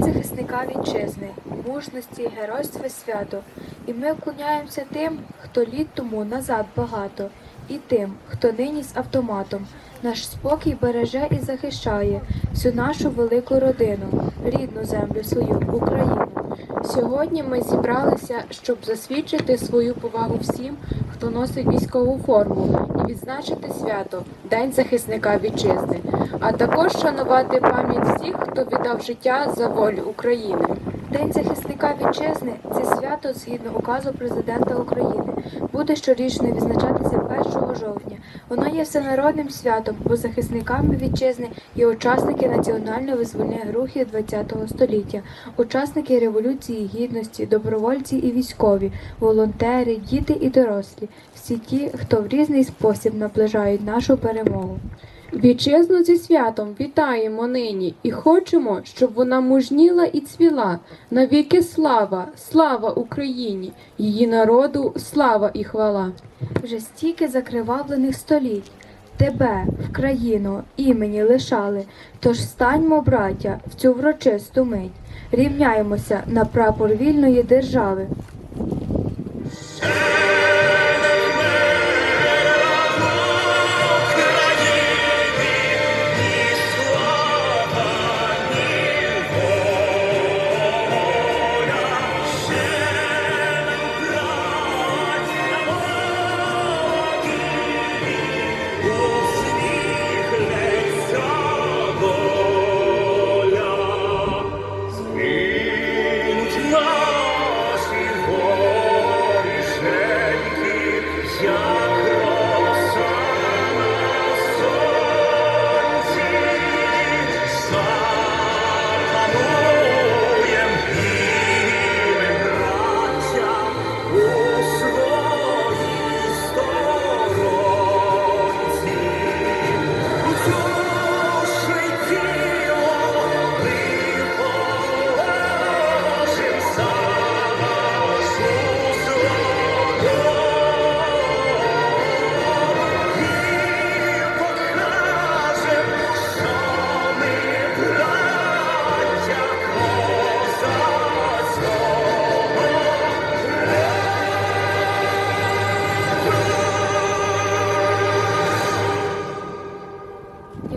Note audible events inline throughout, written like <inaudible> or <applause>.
Захисника вітчизни, мужності, геройства свято. І ми вклоняємося тим, хто літ тому назад багато, і тим, хто нині з автоматом наш спокій береже і захищає всю нашу велику родину, рідну землю свою Україну. Сьогодні ми зібралися, щоб засвідчити свою повагу всім, хто носить військову форму, і відзначити свято День захисника вітчизни, а також шанувати пам'ять всіх, хто віддав життя за волю України. День захисника вітчизни це свято згідно указу президента України. Буде щорічно відзначатися 1 жовтня. Воно є всенародним святом, бо захисниками вітчизни є учасники національно-визвольних рухів ХХ століття, учасники революції гідності, добровольці і військові, волонтери, діти і дорослі. Всі ті, хто в різний спосіб наближають нашу перемогу. Вітчизну зі святом вітаємо нині і хочемо, щоб вона мужніла і цвіла. Навіки слава, слава Україні, її народу, слава і хвала. Вже стільки закривавлених століть. Тебе, в імені лишали, тож станьмо, браття, в цю врочисту мить, рівняємося на прапор вільної держави.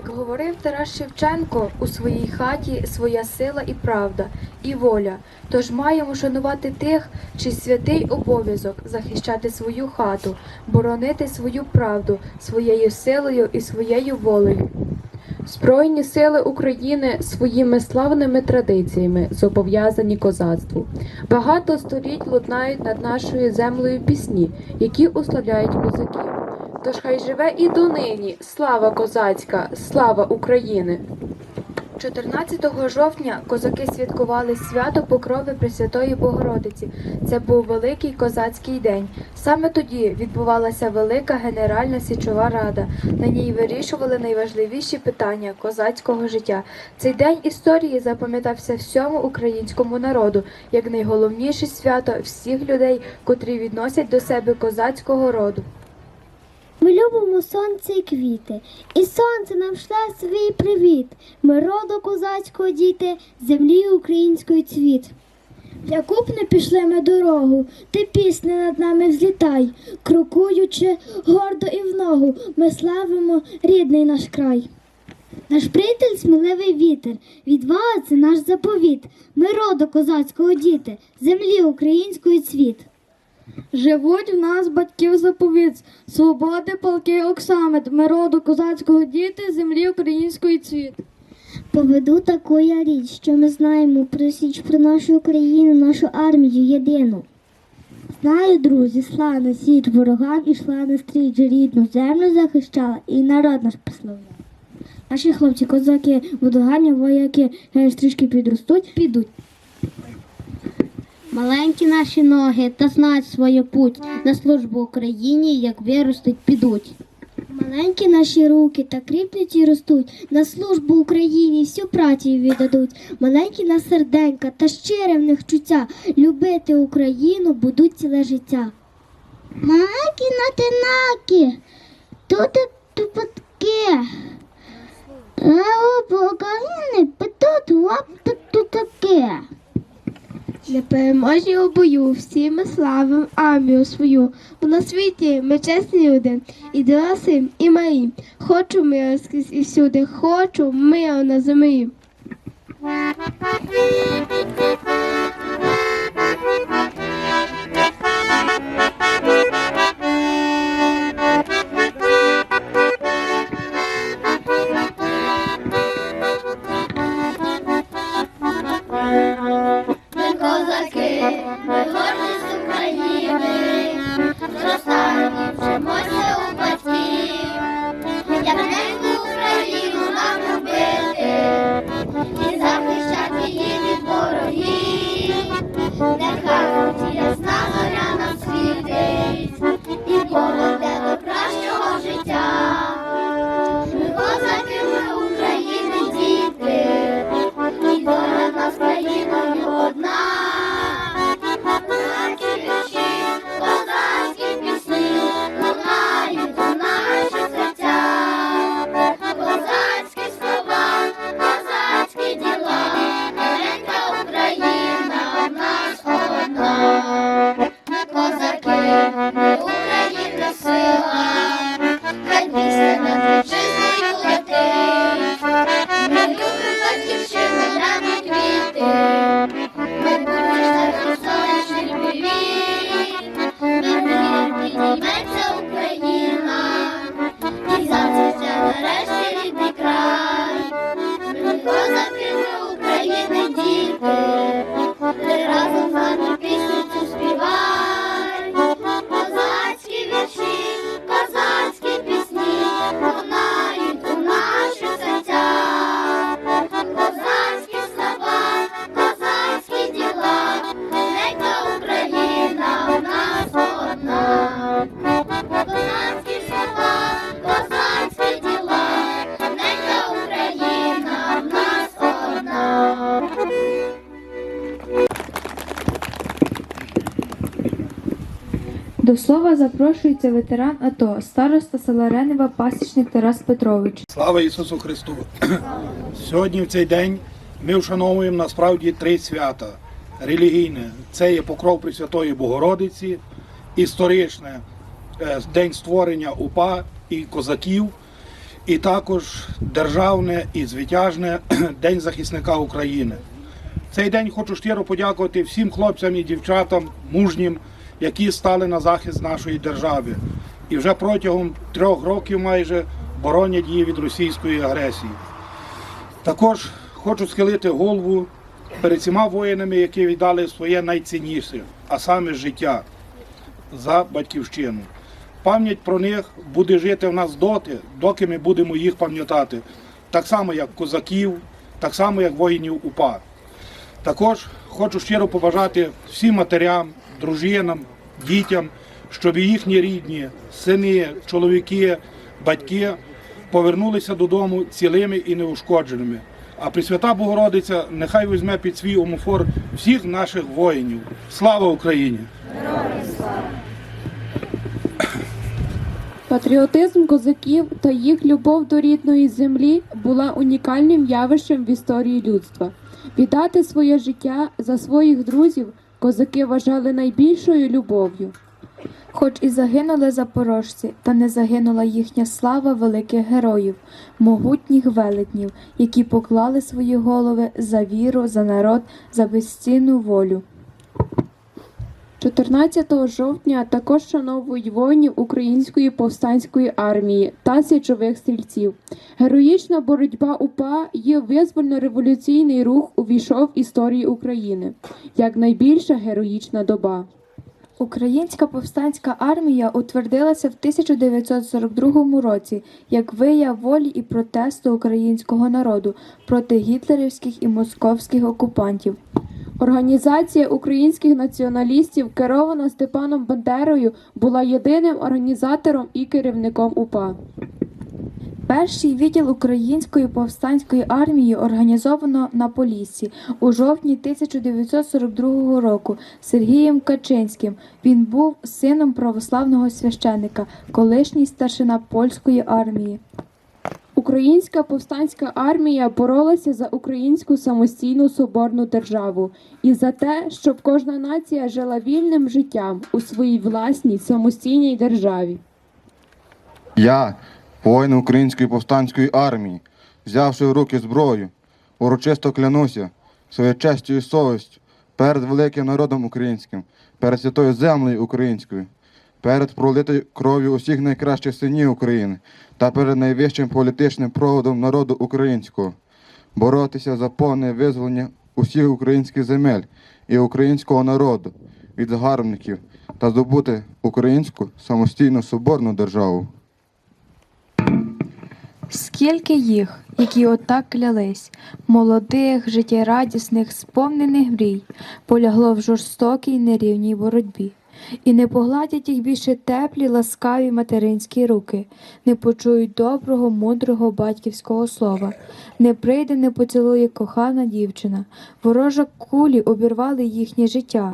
Як говорив Тарас Шевченко, у своїй хаті своя сила і правда, і воля. Тож маємо шанувати тих, чий святий обов'язок захищати свою хату, боронити свою правду своєю силою і своєю волею. Збройні сили України своїми славними традиціями зобов'язані козацтву. Багато століть лунають над нашою землею пісні, які уславляють козаків. Тож хай живе і донині слава козацька, слава України! 14 жовтня козаки святкували свято Покрови Пресвятої Богородиці. Це був великий козацький день. Саме тоді відбувалася велика Генеральна Січова Рада. На ній вирішували найважливіші питання козацького життя. Цей день історії запам'ятався всьому українському народу як найголовніше свято всіх людей, котрі відносять до себе козацького роду. Ми любимо сонце і квіти, і сонце нам шле свій привіт. Ми роду козацького діти, землі української цвіт. Яку б не пішли ми дорогу, ти пісня над нами взлітай, крокуючи гордо і в ногу, ми славимо рідний наш край. Наш приятель сміливий вітер, відвага це наш заповіт. Ми роду козацького діти, землі української цвіт. Живуть в нас батьків заповіт, свободи, полки оксамит, ми роду козацького діти, землі української цвіт. Поведу таку я річ, що ми знаємо про січ про нашу Україну, нашу армію єдину. Знаю, друзі, слава січ ворогам і йшла на стріч, рідну землю захищала і народ наш прославляла. Наші хлопці, козаки, водогані, вояки, хай трішки підростуть, підуть. Маленькі наші ноги та знать свою путь на службу Україні, як виростуть, підуть. Маленькі наші руки та кріпнуть і ростуть, на службу Україні всю працю віддадуть. Маленькі на серденька та щире в них чуття, любити Україну будуть ціле життя. Маленькі натинаки, тут тупотки, покоління питуть лаптики. то Не переможні у бою, всі ми славим армію свою. Бо на світі ми чесні люди, і дорослі, і малі. Хочу миру скрізь і всюди, хочу миру на землі. До слова запрошується ветеран АТО, староста села Ренева, пасічник Тарас Петрович. Слава Ісусу Христу! <clears throat> Сьогодні в цей день ми вшановуємо насправді три свята релігійне. Це є покров Пресвятої Богородиці, історичне е, День створення УПА і козаків, і також державне і звитяжне <clears throat> День захисника України. Цей день хочу щиро подякувати всім хлопцям і дівчатам мужнім, які стали на захист нашої держави. І вже протягом трьох років майже боронять її від російської агресії. Також хочу схилити голову перед цими воїнами, які віддали своє найцінніше, а саме життя за батьківщину. Пам'ять про них буде жити в нас доти, доки ми будемо їх пам'ятати, так само як козаків, так само як воїнів УПА. Також хочу щиро побажати всім матерям, дружинам, дітям, щоб їхні рідні, сини, чоловіки, батьки повернулися додому цілими і неушкодженими. А Пресвята Богородиця нехай візьме під свій омофор всіх наших воїнів. Слава Україні! Патріотизм козаків та їх любов до рідної землі була унікальним явищем в історії людства. Віддати своє життя за своїх друзів козаки вважали найбільшою любов'ю. Хоч і загинули запорожці, та не загинула їхня слава великих героїв, могутніх велетнів, які поклали свої голови за віру, за народ, за безцінну волю. 14 жовтня також шановують воїнів Української повстанської армії та січових стрільців. Героїчна боротьба УПА є визвольно-революційний рух увійшов в історію України як найбільша героїчна доба. Українська повстанська армія утвердилася в 1942 році як вияв волі і протесту українського народу проти гітлерівських і московських окупантів. Організація українських націоналістів, керована Степаном Бандерою, була єдиним організатором і керівником УПА. Перший відділ Української повстанської армії організовано на Поліссі у жовтні 1942 року Сергієм Качинським. Він був сином православного священика, колишній старшина польської армії. Українська повстанська армія боролася за українську самостійну соборну державу і за те, щоб кожна нація жила вільним життям у своїй власній самостійній державі. Я, воїн Української повстанської армії, взявши в руки зброю, урочисто клянуся своєю честю і совістю перед великим народом українським, перед святою землею українською, перед пролитою кров'ю усіх найкращих синів України та перед найвищим політичним проводом народу українського, боротися за повне визволення усіх українських земель і українського народу від загарбників та здобути українську самостійну соборну державу. Скільки їх, які отак клялись, молодих, життєрадісних, сповнених мрій, полягло в жорстокій нерівній боротьбі. І не погладять їх більше теплі, ласкаві материнські руки, не почують доброго, мудрого батьківського слова, не прийде, не поцілує кохана дівчина. Ворожа кулі обірвали їхнє життя.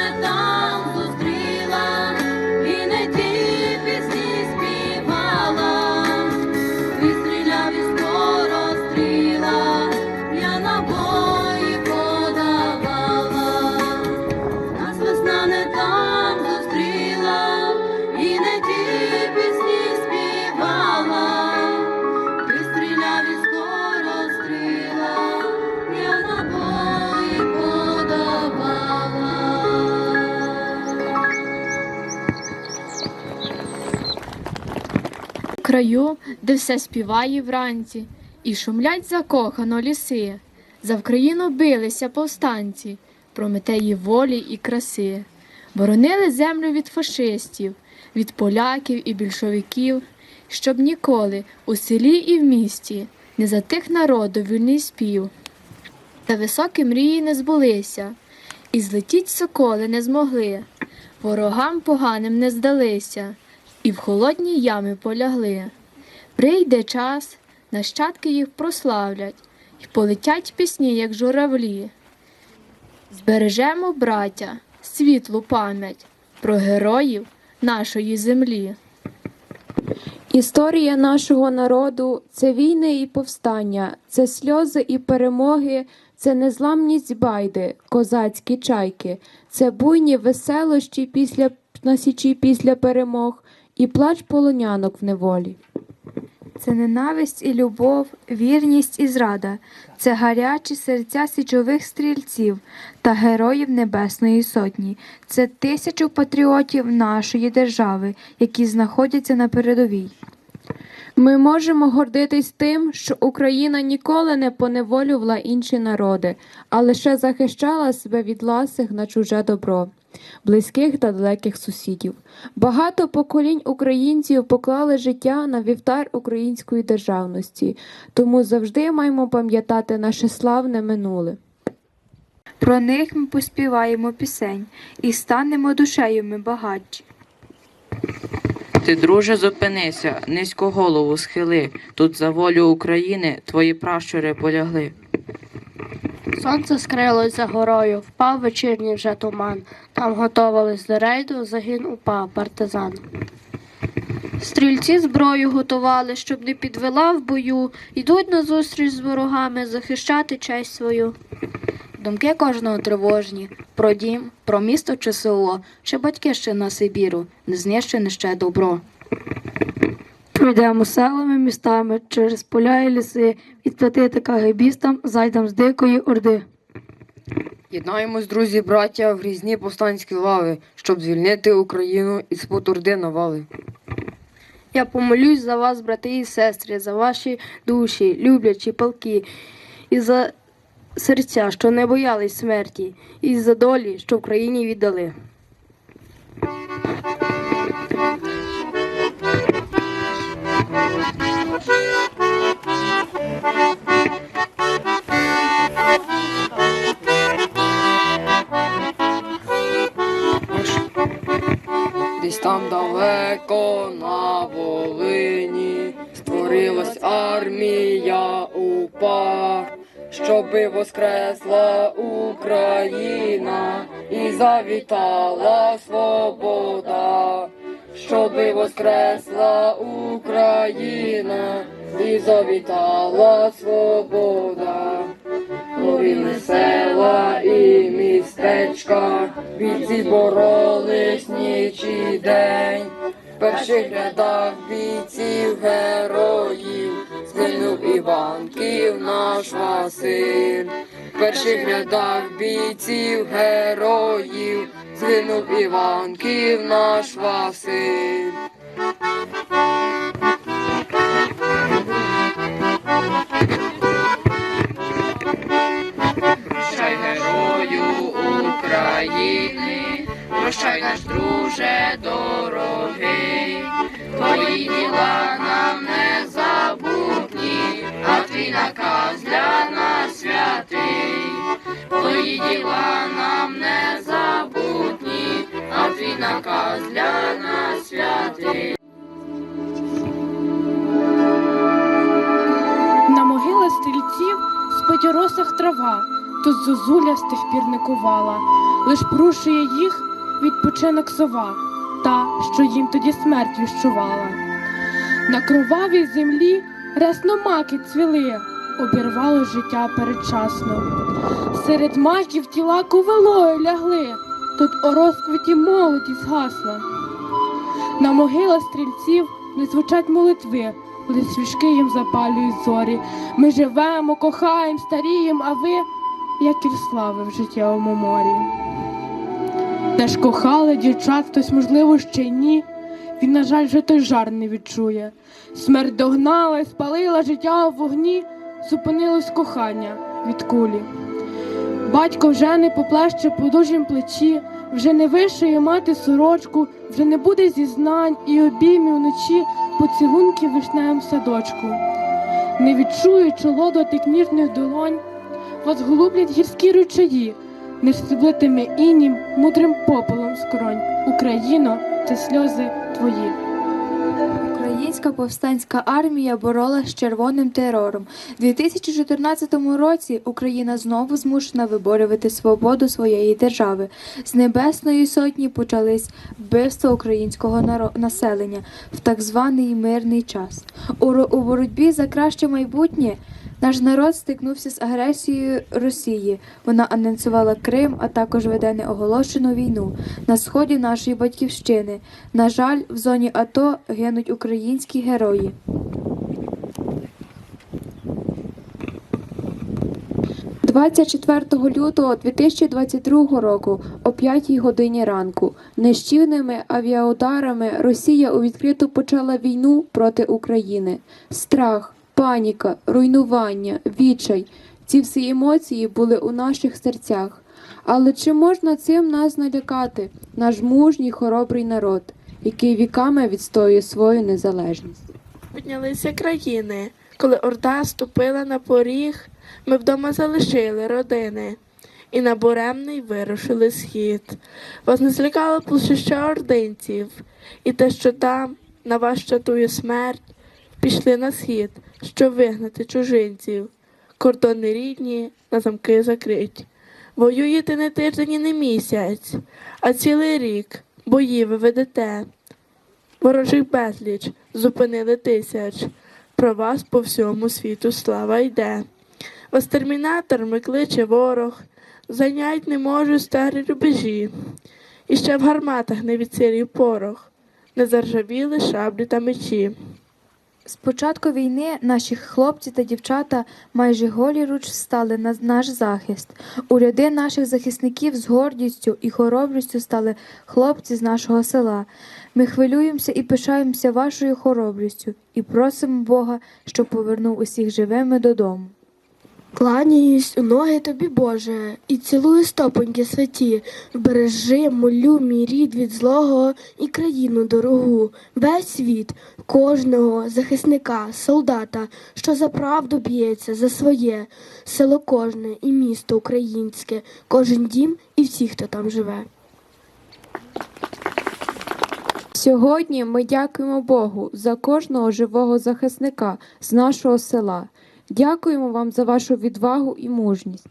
Jonathan. Краю, де все співає вранці, і шумлять закохано ліси. За Вкраїну билися повстанці, прометеї волі і краси, боронили землю від фашистів, від поляків і більшовиків, щоб ніколи у селі і в місті не затих народу вільний спів. Та високі мрії не збулися, і злетіть соколи не змогли, ворогам поганим не здалися, і в холодні ями полягли. Прийде час, нащадки їх прославлять, і полетять пісні, як журавлі. Збережемо, браття, світлу пам'ять про героїв нашої землі. Історія нашого народу це війни і повстання, це сльози і перемоги, це незламність байди, козацькі чайки, це буйні веселощі після на січі після перемог і плач полонянок в неволі. Це ненависть і любов, вірність і зрада, це гарячі серця січових стрільців та героїв Небесної Сотні. Це тисячу патріотів нашої держави, які знаходяться на передовій. Ми можемо гордитись тим, що Україна ніколи не поневолювала інші народи, а лише захищала себе від ласих на чуже добро, близьких та далеких сусідів. Багато поколінь українців поклали життя на вівтар української державності, тому завжди маємо пам'ятати наше славне минуле. Про них ми поспіваємо пісень і станемо душею ми багатші. Ти, друже, зупинися, низько голову схили. Тут за волю України твої пращури полягли. Сонце скрилось за горою, впав вечірній вже туман. Там готовились до рейду, загін упав партизан. Стрільці зброю готували, щоб не підвела в бою, йдуть на зустріч з ворогами захищати честь свою. Думки кожного тривожні про дім, про місто чи село, чи батьківщина Сибіру, не знищене ще добро. Пройдемо селами, містами, через поля і ліси, відплатити кагибістам, зайдам з дикої орди. Єднаємось, друзі, браття, в грізні повстанські лави, щоб звільнити Україну із потурди навали. Я помолюсь за вас, брати і сестри, за ваші душі, люблячі палки, і за серця, що не боялись смерті, і за долі, що в країні віддали. Десь там далеко на Волині створилась армія щоби воскресла Україна і завітала свобода, щоби воскресла Україна і завітала свобода. Новини села і містечка, бійці боролись ніч і день. В перших рядах бійців героїв згинув Іванків наш Василь. В перших рядах бійців героїв згинув Іванків наш Василь. Прощай, герою України, прощай, наш друже дорогий, твої діла нам не забутні, а твій наказ для нас святий, твої діла нам не забутні, а твій наказ для нас святий. На могилах стрільців спить у росах трава, тут зозуля з тих пір не кувала, лиш прушує їх відпочинок сова, та, що їм тоді смерть віщувала. На кровавій землі рясно маки цвіли, обірвало життя передчасно. Серед маків тіла ковилою лягли, тут у розквіті молоді згасла. На могилах стрільців не звучать молитви, лиш свічки їм запалюють зорі. Ми живемо, кохаємо, старіємо, а ви, як і слави в життєвому морі. Де ж кохали дівчат, хтось, можливо, ще й ні. Він, на жаль, вже той жар не відчує. Смерть догнала спалила життя у вогні, зупинилось кохання від кулі. Батько вже не поплеще по дужім плечі, вже не вишиє мати сорочку, вже не буде зізнань і обіймів вночі поцілунки в вишневому садочку. Не відчує чоло дотик ніжних долонь, вас голублять гірські ручаї, не стеблитиме інім, мудрим попелом скронь. Україно, це сльози твої. Українська повстанська армія боролась з червоним терором. У 2014 році Україна знову змушена виборювати свободу своєї держави. З Небесної сотні почались вбивства українського населення в так званий мирний час. У боротьбі за краще майбутнє Наш народ стикнувся з агресією Росії. Вона анонсувала Крим, а також веде неоголошену війну на сході нашої батьківщини. На жаль, в зоні АТО гинуть українські герої. – 24 лютого 2022 року о 5 годині ранку нищівними авіаударами Росія у відкриту почала війну проти України. Страх, паніка, руйнування, відчай – ці всі емоції були у наших серцях. Але чи можна цим нас налякати, наш мужній хоробрий народ, який віками відстоює свою незалежність? Піднялися країни, коли орда ступила на поріг, ми вдома залишили родини. І на буремний вирушили схід. Вас не злякало площище ординців, і те, що там на вас чатує смерть, пішли на схід, щоб вигнати чужинців. Кордони рідні на замки закриті. Воюєте не тиждень і не місяць, а цілий рік бої ви ведете. Ворожих безліч зупинили тисяч. Про вас по всьому світу слава йде. Вас термінаторами кличе ворог, зайнять не можуть старі рубежі. І ще в гарматах не відсирів порох, не заржавіли шаблі та мечі. З початку війни наші хлопці та дівчата майже голі руч стали на наш захист. У ряди наших захисників з гордістю і хоробрістю стали хлопці з нашого села. Ми хвилюємося і пишаємося вашою хоробрістю і просимо Бога, щоб повернув усіх живими додому. Кланяюсь у ноги тобі, Боже, і цілую стопоньки святі. Бережи, молю мій рід від злого і країну дорогу, весь світ, кожного захисника, солдата, що за правду б'ється, за своє, село кожне і місто українське, кожен дім і всі, хто там живе. Сьогодні ми дякуємо Богу за кожного живого захисника з нашого села. Дякуємо вам за вашу відвагу і мужність.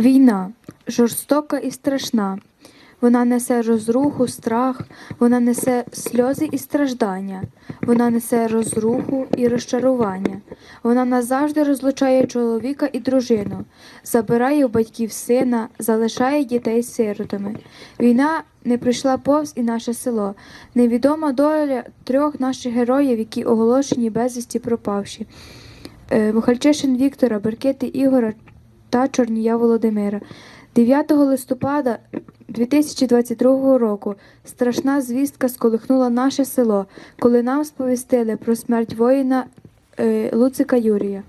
Війна жорстока і страшна. Вона несе розруху, страх, вона несе сльози і страждання, вона несе розруху і розчарування. Вона назавжди розлучає чоловіка і дружину, забирає у батьків сина, залишає дітей сиротами. Війна не прийшла повз і наше село. Невідома доля трьох наших героїв, які оголошені безвісті пропавші. Е, Михальчишин Віктора, Беркети Ігора та Чорнія Володимира. 9 листопада 2022 року страшна звістка сколихнула наше село, коли нам сповістили про смерть воїна е, Луцика Юрія.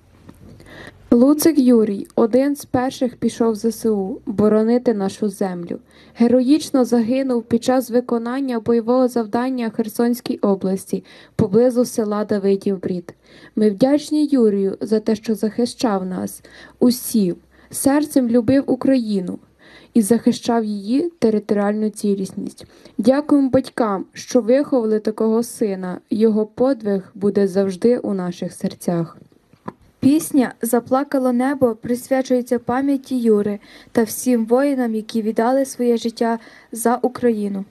Луцик Юрій, один з перших пішов в ЗСУ боронити нашу землю. Героїчно загинув під час виконання бойового завдання Херсонській області поблизу села Давидів Брід. Ми вдячні Юрію за те, що захищав нас, усіх, серцем любив Україну і захищав її територіальну цілісність. Дякуємо батькам, що виховали такого сина. Його подвиг буде завжди у наших серцях. Пісня Заплакало небо присвячується пам'яті Юри та всім воїнам, які віддали своє життя за Україну.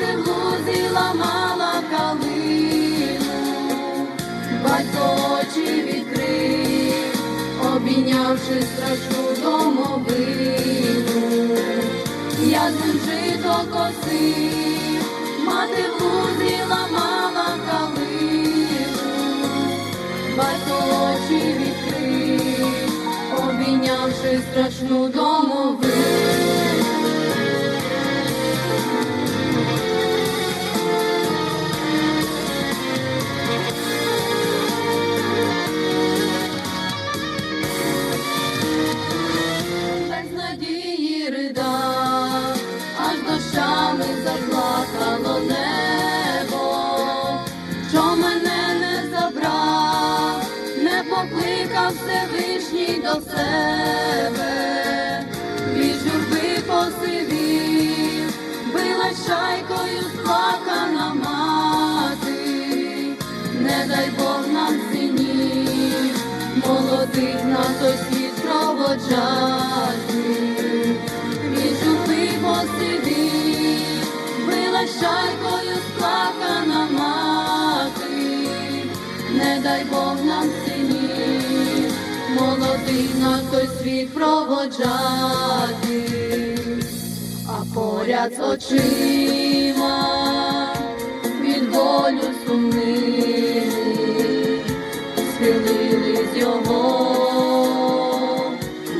Я в лузі ламала калину, батько очі відкрив, обійнявши страшну домовину, я ним жито косив, мати в лузі ламала калину, батько очі відкрив, обійнявши страшну домовину. До себе, від журби посивів, била чайкою сплакана мати, не дай Бог нам синів, молодих на той світ проводжати, від журби посивів, била чайкою сплакана мати, не дай Бог нам на той світ проводжати, а поряд з очима від болю сумними схилились його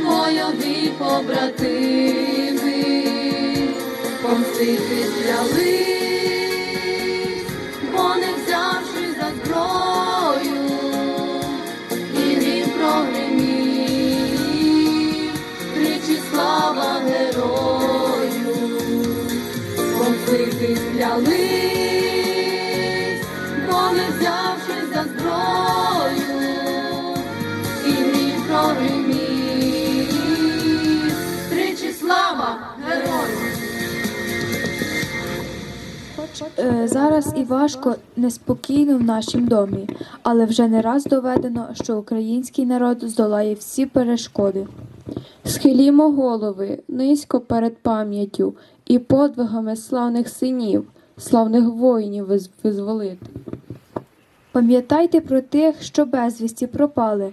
бойові побратими, помстити клялись, клялись, бо не взявши за зброю, і він прогримів, тричі слава герою. Е, Зараз і важко, неспокійно в нашім домі, але вже не раз доведено, що український народ здолає всі перешкоди. Схилімо голови низько перед пам'яттю і подвигами славних синів, славних воїнів визволити. Пам'ятайте про тих, що безвісті пропали.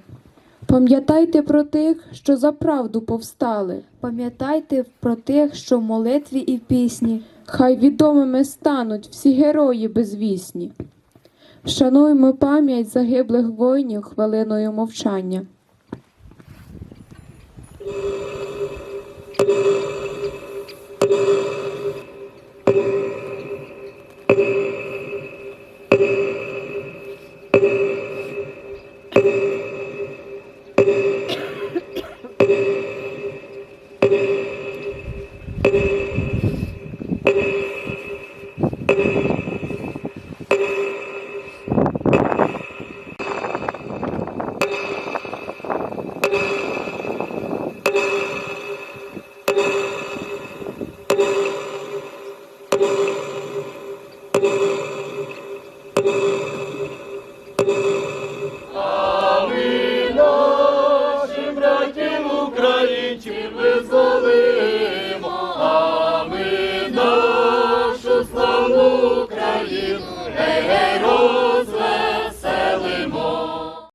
Пам'ятайте про тих, що за правду повстали. Пам'ятайте про тих, що в молитві і в пісні. Хай відомими стануть всі герої безвісні. Шануймо пам'ять загиблих воїнів хвилиною мовчання.